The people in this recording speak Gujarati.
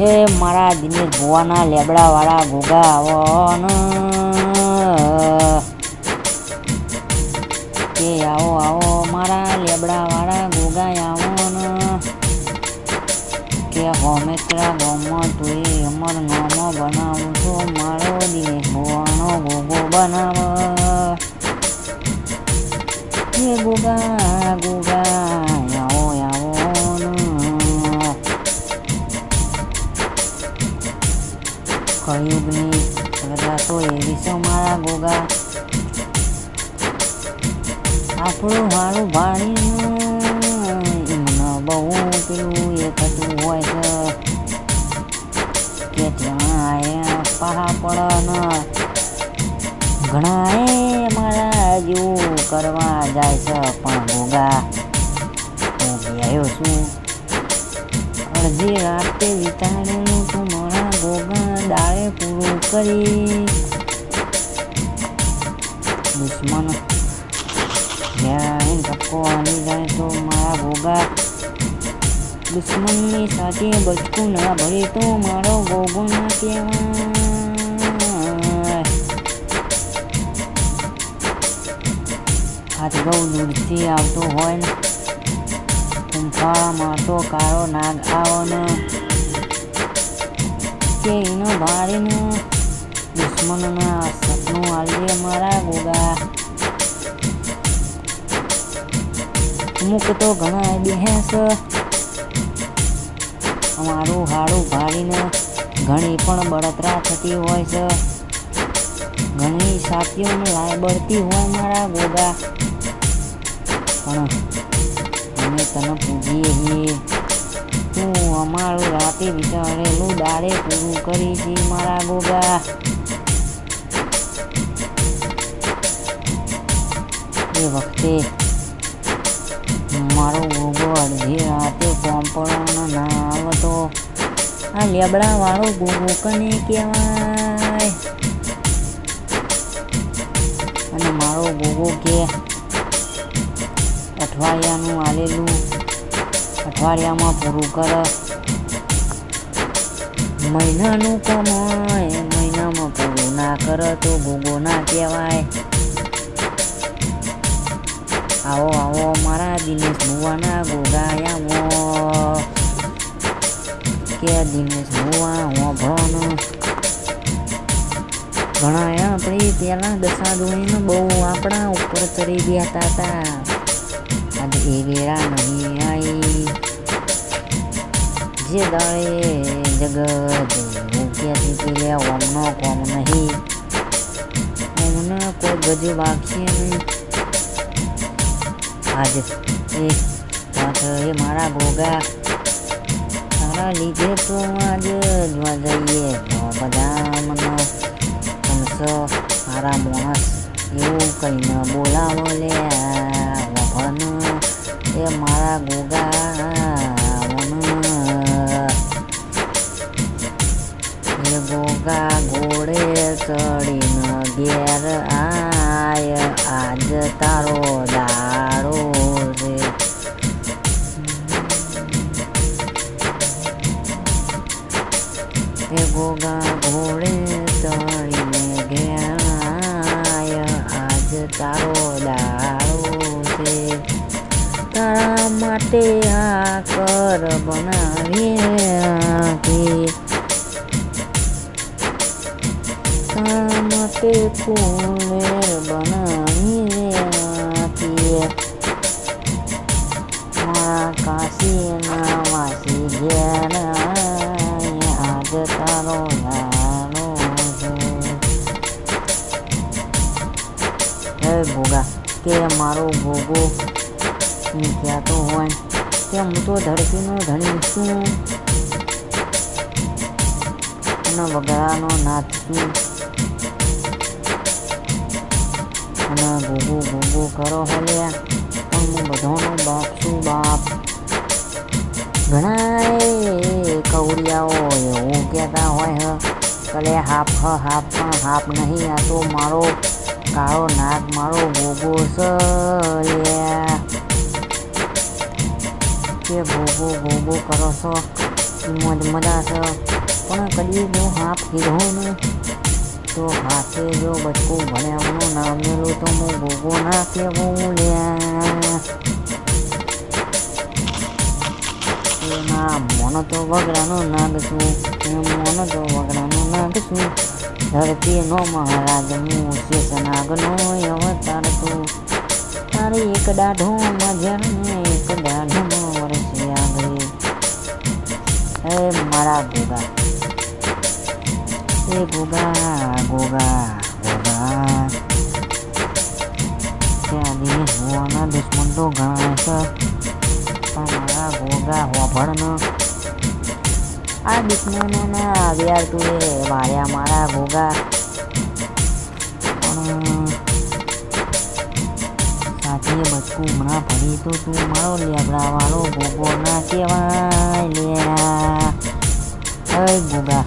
હે મારા દિનેશ ભુવાના લેબડાવાળા ઘોઘા આવો ન કે આવો આવો મારા લેબડાવાળા ઘોઘા આવો ન કે હોમેત્રા ગામમાં તું અમર નામો બનાવું છું. મારો દિનેશ ભુવાનો ઘોઘો બનાવ. હે ગોગા ગોગા કળિયુગની પ્રજા તો એવી મારા ગોગા આપણું હારું ભાડીને મને બહુ પેલું એ થતું હોય છે કે ત્યાં પહા પડ ન ઘણા એ મારા જેવું કરવા જાય છે પણ ગોગા હું આવ્યો અડધી રાતે વિચારેલું દાળે પૂરું કરી. દુશ્મન. જ્યાં ધક્કો આવી જાય તો મારા ભોગા દુશ્મનની સાથે બચકું ના ભરે તો મારો ભોગો ના કહેવાય. હાથ બહુ દૂરથી આવતો હોય ને. કુંફાળામાં તો કાળો નાગ આવો એનો ભાડીને દુશ્મનના સપનું આલીએ મારા ગોગા. અમુક તો ઘણા બેહેસ. અમારું હાડું ભાળીને ઘણી પણ બળતરા થતી હોય છે. ઘણી સાથીઓને લાય બળતી હોય મારા ગોગા. પણ અમે તને પૂજીએ છીએ. તું અમારું રાતે વિચારેલું દાડે પૂરું કરી છે મારા ગોગા. એ વખતે મારો ગોગો અડધી રાતે કોમ્પડવાનો ના આવતો. આ લેબડા વાળો ગોગો કને કહેવાય? અને મારો ગોગો કે, અઠવાડિયાનું આલેલું અઠવાડિયામાં પૂરું કર મહિનાનું કમાય, મહિનામાં પૂરું ના કર તો ગોગો ના કહેવાય. આવો આવો મારા દિનેશ ભુવાના ગોગાયા કે દિનેશ ભુવા હોભળો ઘણા આપણે પહેલાં દશા જોઈને બહુ આપણા ઉપર ચડી ગયા હતા. આજે એ વેળા નહીં આવી જે દાળે જગત મૂક્યાથી પેલે ઓમનો કોમ નહીં ઓમને કોઈ ગજુ બાકી નહીં આજ એ હાથ એ મારા ભોગા તારા લીધે તો આજ જોવા જઈએ બધા મને તમસો મારા માણસ એવું કહીને બોલાવો લે ઘેર આય આજ તારો દાડો રે. એ ગોગા ઘોડે ચડીને ઘેર આય આજ તારો દાડો છે તારા માટે આ કર બનાવી તારા માટે બનાવીને બનાવી રાખીએ મારા કાશીના વાસી ઘેર આય આજ તારો નાનો હે ભોગા કે મારો ભોગો ગોગો તો હોય કે હું તો ધરતીનો ધણી છું. અને વગડાનો નાથ છું. અને ગોગો ગોગો કરો હલ્યા. પણ હું બધાનો બાપ છું બાપ? ઘણા કવડિયાઓ એવું કહેતા હોય, હ. કલે હાફ, હ, હાફ, પણ હાફ નહીં, આ તો મારો કાળો નાક મારો ભોગો કે ભોગો ગોગો કરો છો? મોજ મજા છે. પણ કદી હું હાફ કીધો ને તો હાથે જો બચકું ભણ્યાનું નામ મેલું તો હું ભોગો ના કેવું લ્યા એમાં તો વગડાનું નાગ છું મોનો તો વગડાનું નાગશું ધરતી નો મહારાજ હું શેષ નાગનો અવતાર તું તારી એક દાઢો મજર ને એક દાઢમાં વર્ષે આગળ. હે મારા ગોગા એ ગોગા ગોગા ગોગા ત્યાં દિવસ હોવાના દુશ્મન તો ઘણા છે તમારા મારા ગોગા હોભળનો. આ દુશ્મનોના આવ્યા તું એ વાળ્યા મારા ગોગા. પણ સાથે બચકું હમણાં ભરી તો તું મારો લેબડા વાળો ગોગો ના કહેવાય લે ગોગા.